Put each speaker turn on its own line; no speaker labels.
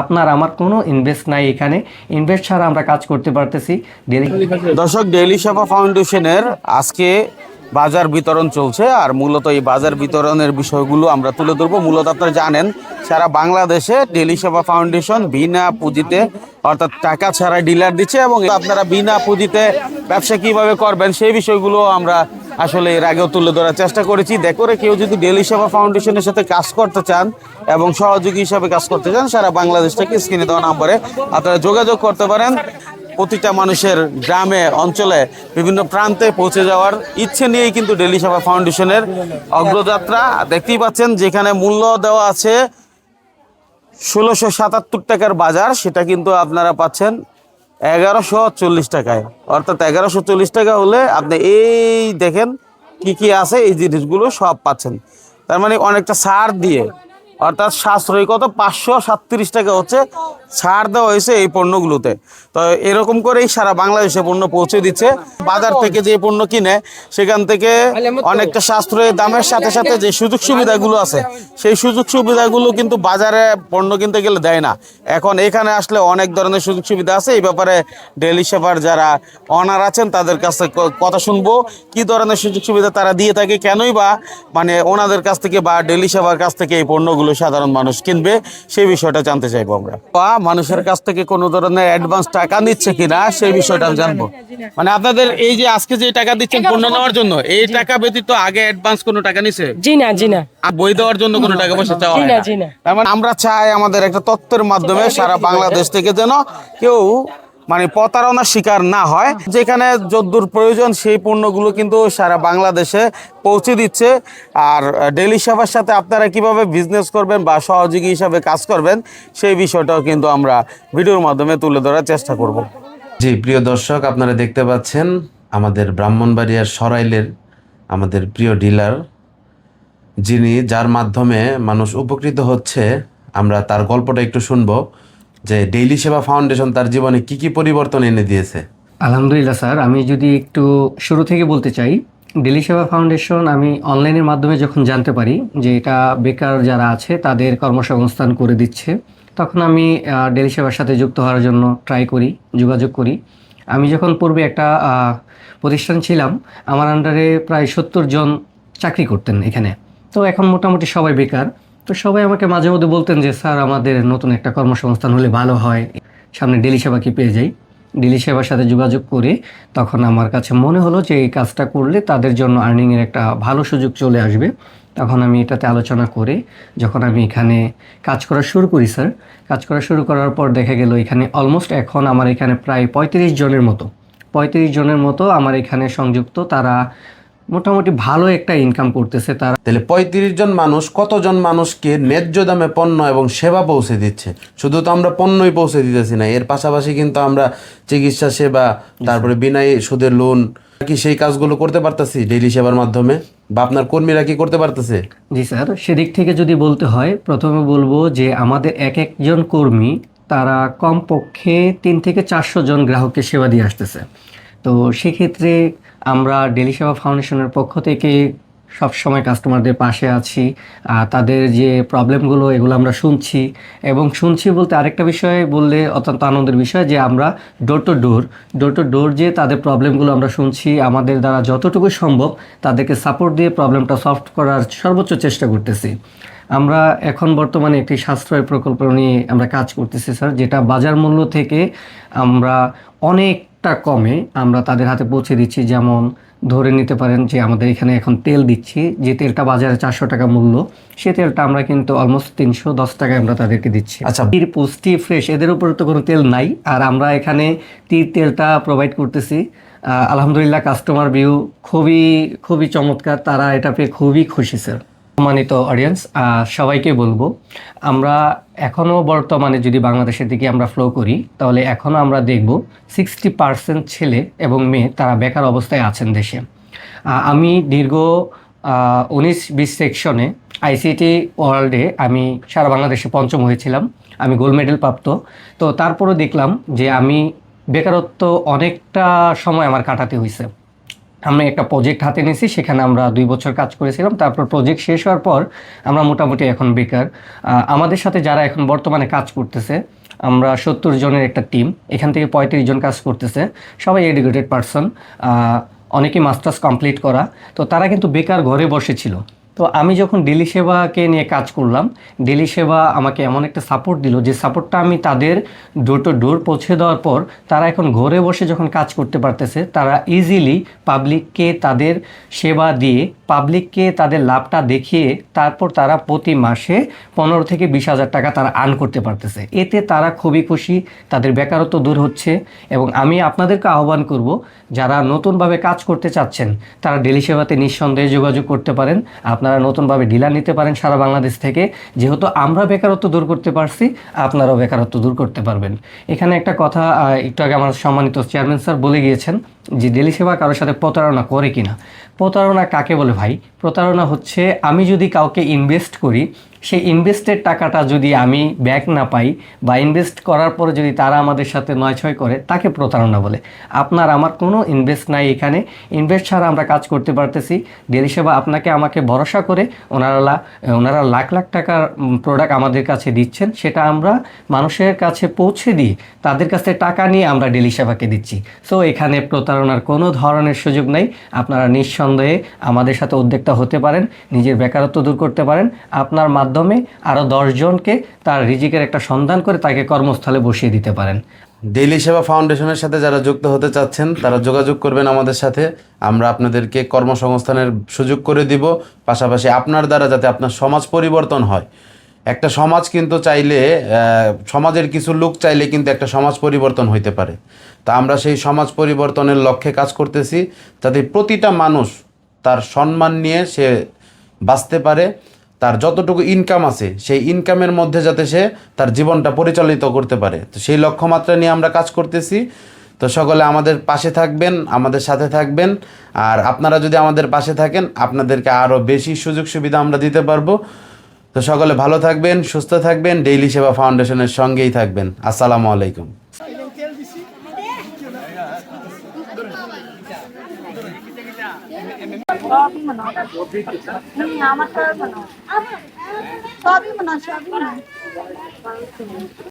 আপনার আমার কোনো ইনভেস্ট নাই এখানে। ইনভেস্ট ছাড়া আমরা কাজ করতে পারতেছি।
দর্শক ডেইলি সেবা ফাউন্ডেশনের আজকে বাজার বিতরণ চলছে আর মূলত এই বাজার বিতরণের বিষয়গুলো আমরা তুলে ধরবো। মূলত আপনারা জানেন, সারা বাংলাদেশে ডেইলি সেবা ফাউন্ডেশন বিনা পুঁজিতে অর্থাৎ টাকা ছাড়া ডিলার দিচ্ছে এবং আপনারা বিনা পুঁজিতে ব্যবসা কীভাবে করবেন সেই বিষয়গুলো আমরা আসলে এর আগেও তুলে ধরার চেষ্টা করেছি। দেখরে কেউ যদি ডেইলি সেবা ফাউন্ডেশনের সাথে কাজ করতে চান এবং সহযোগী হিসাবে কাজ করতে চান, সারা বাংলাদেশ থেকে স্ক্রিনে দেওয়া নম্বরে আপনারা যোগাযোগ করতে পারেন। প্রতিটা মানুষের গ্রামে, অঞ্চলে, বিভিন্ন প্রান্তে পৌঁছে যাওয়ার ইচ্ছে নিয়েই কিন্তু ডেলি সেবা ফাউন্ডেশনের অগ্রযাত্রা। দেখতেই পাচ্ছেন যেখানে মূল্য দেওয়া আছে ষোলোশো সাতাত্তর টাকার বাজার, সেটা কিন্তু আপনারা পাচ্ছেন এগারোশো চল্লিশ টাকায়। অর্থাৎ এগারোশো চল্লিশ টাকা হলে আপনি এই দেখেন কি কি আছে, এই জিনিসগুলো সব পাচ্ছেন। তার মানে অনেকটা ছাড় দিয়ে, অর্থাৎ সাশ্রয়ী কত? পাঁচশো সাতত্রিশ টাকা হচ্ছে ছাড় দেওয়া হয়েছে এই পণ্যগুলোতে। তো এরকম করেই সারা বাংলাদেশে পণ্য পৌঁছে দিচ্ছে। বাজার থেকে যে পণ্য কিনে, সেখান থেকে অনেকটা সাশ্রয়ী দামের সাথে সাথে যে সুযোগ সুবিধাগুলো আছে, সেই সুযোগ সুবিধাগুলো কিন্তু বাজারে পণ্য কিনতে গেলে দেয় না। এখন এখানে আসলে অনেক ধরনের সুযোগ সুবিধা আছে। এই ব্যাপারে ডেলি সেবার যারা অনার আছেন, তাদের কাছে কথা শুনব। কি ধরনের সুযোগ সুবিধা তারা দিয়ে থাকে, কেনই বা মানে ওনাদের কাছ থেকে বা ডেলি সেবার কাছ থেকে এই পণ্যগুলো সাধারণ মানুষ কিনবে, সেই বিষয়টা জানতে চাইব আমরা। মানুষের কাছ থেকে কোনো ধরনের অ্যাডভান্স টাকা নিচ্ছে কিনা সেই বিষয়টা জানব। মানে আপনাদের এই যে আজকে যে টাকা দিচ্ছেন পণ্য নেওয়ার জন্য এই টাকা ব্যতীত আগে অ্যাডভান্স কোনো টাকা নিছে?
জি না জি না।
বই দেওয়ার জন্য কোনো টাকা পয়সা চাওয়া হয়
না,
মানে আমরা চাই আমাদের একটা তত্ত্বের মাধ্যমে সারা বাংলাদেশ থেকে যেন কেউ মানে প্রতারণার শিকার না হয়। যেখানে যদ্দূর প্রয়োজন সেই পণ্যগুলো কিন্তু সারা বাংলাদেশে পৌঁছে দিচ্ছে। আর ডেলি সেবার সাথে আপনারা কীভাবে বিজনেস করবেন বা সহযোগী হিসাবে কাজ করবেন, সেই বিষয়টাও কিন্তু আমরা ভিডিওর মাধ্যমে তুলে ধরার চেষ্টা করব।
জি, প্রিয় দর্শক, আপনারা দেখতে পাচ্ছেন আমাদের ব্রাহ্মণবাড়িয়ার সরাইলের আমাদের প্রিয় ডিলার, যিনি যার মাধ্যমে মানুষ উপকৃত হচ্ছে। আমরা তার গল্পটা একটু শুনব। যে ডেইলি সেবা ফাউন্ডেশন তার জীবনে কি কি পরিবর্তন এনে দিয়েছে?
আলহামদুলিল্লাহ স্যার, আমি যদি একটু শুরু থেকে বলতে চাই ডেলি সেবা ফাউন্ডেশন আমি অনলাইনের মাধ্যমে যখন জানতে পারি যে এটা বেকার যারা আছে, তাদের কর্মসংস্থান করে দিচ্ছে, তখন আমি ডেলি সেবার সাথে যুক্ত হওয়ার জন্য ট্রাই করি, যোগাযোগ করি। আমি যখন পূর্বে একটা প্রতিষ্ঠান ছিলাম, আমার আন্ডারে প্রায় সত্তর জন চাকরি করতেন এখানে। তো এখন মোটামুটি সবাই বেকার। তো সবাই আমাকে মাঝে মধ্যে বলতেন যে, স্যার, আমাদের নতুন একটা কর্মসংস্থান হলে ভালো হয়। সামনে ডেলি সেবাকে পেয়ে যাই? ডেলি সেবার সাথে যোগাযোগ করে তখন আমার কাছে মনে হলো যে, এই কাজটা করলে তাদের জন্য আর্নিংয়ের একটা ভালো সুযোগ চলে আসবে। তখন আমি এটাতে আলোচনা করে যখন আমি এখানে কাজ করা শুরু করি, স্যার, কাজ করা শুরু করার পর দেখা গেল এখানে অলমোস্ট এখন আমার এখানে প্রায় পঁয়ত্রিশ জনের মতো, পঁয়ত্রিশ জনের মতো আমার এখানে সংযুক্ত। তারা মোটামুটি ভালো একটা ইনকাম করতেছে তারা।
তাহলে পঁয়ত্রিশ জন মানুষ কতজন মানুষকে ন্যায্য দামে পণ্য এবং সেবা পৌঁছে দিচ্ছে? শুধু তো আমরা পণ্যই পৌঁছে দিতেছি না এর পাশাপাশি কিন্তু আমরা চিকিৎসা সেবা তারপরে বিনাই সুদের লোন কি সেই কাজগুলো করতে পারতেছি ডেইলি সেবার মাধ্যমে? বা আপনার কর্মীরা কি করতে পারতেছে?
জি স্যার সেদিক থেকে যদি বলতে হয় প্রথমে বলব যে আমাদের এক একজন কর্মী তারা কমপক্ষে তিন থেকে চারশো জন গ্রাহককে সেবা দিয়ে আসতেছে। তো সেক্ষেত্রে আমরা ডেলি সেবা ফাউন্ডেশনের পক্ষ থেকে সবসময় কাস্টমারদের পাশে আছি তাদের যে প্রবলেমগুলো এগুলো আমরা শুনছি। এবং শুনছি বলতে আরেকটা বিষয় বললে অত্যন্ত আনন্দের বিষয় যে আমরা door to door door to door যে তাদের প্রবলেমগুলো আমরা শুনছি, আমাদের দ্বারা যতটুকু সম্ভব তাদেরকে সাপোর্ট দিয়ে প্রবলেমটা সলভ করার সর্বোচ্চ চেষ্টা করতেছি। আমরা এখন বর্তমানে একটি সাশ্রয় প্রকল্প নিয়ে আমরা কাজ করতেছি স্যার যেটা বাজার মূল্য থেকে আমরা অনেকটা কমে আমরা তাদের হাতে পৌঁছে দিচ্ছি। যেমন ধরে নিতে পারেন যে আমাদের এখানে এখন তেল দিচ্ছি যে তেলটা বাজারে চারশো টাকা মূল্য সে তেলটা আমরা কিন্তু অলমোস্ট তিনশো দশ টাকায় আমরা তাদেরকে দিচ্ছি।
আচ্ছা।
তীর পুষ্টি ফ্রেশ এদের উপরে তো কোনো তেল নাই। আর আমরা এখানে তীর তেলটা প্রোভাইড করতেছি। আলহামদুলিল্লাহ কাস্টমার ভিউ খুবই খুবই চমৎকার তারা এটা পেয়ে খুবই খুশি স্যার সম্মানিত অডিয়েন্স সবাইকে বলব, আমরা এখনও বর্তমানে যদি বাংলাদেশের দিকে আমরা ফ্লো করি, তাহলে এখনও আমরা দেখব সিক্সটি পার্সেন্ট ছেলে এবং মেয়ে তারা বেকার অবস্থায় আছেন দেশে। আমি দীর্ঘ উনিশ বিশ সেকশনে আইসিটি ওয়ার্ল্ডে আমি সারা বাংলাদেশে পঞ্চম হয়েছিলাম, আমি গোল্ড মেডেল প্রাপ্ত। তো তারপরও দেখলাম যে আমি বেকারত্ব অনেকটা সময় আমার কাটাতে হয়েছে আমি একটা প্রজেক্ট হাতে নিয়েছি, সেখানে আমরা দুই বছর কাজ করেছিলাম। তারপর প্রজেক্ট শেষ হওয়ার পর আমরা মোটামুটি এখন বেকার। আমাদের সাথে যারা এখন বর্তমানে কাজ করতেছে, আমরা সত্তর জনের একটা টিম এখান থেকে পঁয়ত্রিশ জন কাজ করতেছে। সবাই এডুকেটেড পারসন অনেকে মাস্টার্স কমপ্লিট করা। তো তারা কিন্তু বেকার ঘরে বসেছিল তো আমি যখন ডেলি সেবাকে নিয়ে কাজ করলাম ডেলি সেবা আমাকে এমন একটা সাপোর্ট দিল যে সাপোর্টটা আমি তাদের ডোর টু ডোর পৌঁছে দেওয়ার পর তারা এখন ঘরে বসে যখন কাজ করতে পারতেছে, তারা ইজিলি পাবলিককে তাদের সেবা দিয়ে পাবলিককে তাদের লাভটা দেখিয়ে তারপর তারা প্রতি মাসে পনেরো থেকে বিশ হাজার টাকা তারা আর্ন করতে পারতেছে। এতে তারা খুবই খুশি, তাদের বেকারত্ব দূর হচ্ছে এবং আমি আপনাদেরকে আহ্বান করব, যারা নতুনভাবে কাজ করতে চাচ্ছেন, তারা ডেলি সেবাতে নিঃসন্দেহে যোগাযোগ করতে পারেন। আপনারা নতুনভাবে ডিলার নিতে পারেন সারা বাংলাদেশ থেকে। যেহেতু আমরা বেকারত্ব দূর করতে পারছি, আপনারাও বেকারত্ব দূর করতে পারবেন। এখানে একটা কথা একটু আগে আমার সম্মানিত চেয়ারম্যান স্যার বলে গিয়েছেন যে ডেলি সেবা কারোর সাথে প্রতারণা করে কিনা। প্রতারণা কাকে বলে ভাই? প্রতারণা হচ্ছে আমি যদি কাউকে ইনভেস্ট করি সেই ইনভেস্টের টাকাটা যদি আমি ব্যাক না পাই বা ইনভেস্ট করার পরে যদি তারা আমাদের সাথে নয় ছয় করে, তাকে প্রতারণা বলে। আপনার আমার কোনো ইনভেস্ট নাই এখানে। ইনভেস্ট ছাড়া আমরা কাজ করতে পারতেছি। ডেলি সেবা আপনাকে আমাকে ভরসা করে ওনারা ওনারা লাখ লাখ টাকার প্রোডাক্ট আমাদের কাছে দিচ্ছেন। সেটা আমরা মানুষের কাছে পৌঁছে দিই তাদের কাছে টাকা নিয়ে আমরা ডেলি সেবাকে দিচ্ছি। সো এখানে প্রতারণার কোনো ধরনের সুযোগ নেই। আপনারা নিঃসন্দেহে আমাদের সাথে উদ্যোক্তা হতে পারেন, নিজের বেকারত্ব দূর করতে পারেন। আপনার মাধ্যমে আরও দশজনকে তার রিজিকের একটা সন্ধান করে তাকে কর্মস্থলে বসিয়ে দিতে পারেন।
ডেইলি সেবা ফাউন্ডেশনের সাথে যারা যুক্ত হতে চাচ্ছেন, তারা যোগাযোগ করবেন আমাদের সাথে। আমরা আপনাদেরকে কর্মসংস্থানের সুযোগ করে দিব, পাশাপাশি আপনার দ্বারা যাতে আপনার সমাজ পরিবর্তন হয়। একটা সমাজ কিন্তু চাইলে সমাজের কিছু লোক চাইলে কিন্তু একটা সমাজ পরিবর্তন হইতে পারে। তা আমরা সেই সমাজ পরিবর্তনের লক্ষ্যে কাজ করতেছি, যাতে প্রতিটা মানুষ তার সম্মান নিয়ে সে বাঁচতে পারে। তার যতটুকু ইনকাম আছে, সেই ইনকামের মধ্যে যাতে সে তার জীবনটা পরিচালিত করতে পারে। তো সেই লক্ষ্যমাত্রা নিয়ে আমরা কাজ করতেছি। তো সকলে আমাদের পাশে থাকবেন, আমাদের সাথে থাকবেন। আর আপনারা যদি আমাদের পাশে থাকেন, আপনাদেরকে আরও বেশি সুযোগ সুবিধা আমরা দিতে পারব। তো সকলে ভালো থাকবেন, সুস্থ থাকবেন। ডেইলি সেবা ফাউন্ডেশনের সঙ্গেই থাকবেন। আসসালামু আলাইকুম।
হুম, আমারটা মনে হয়। সবই মনে হয় সবই মনে হয়।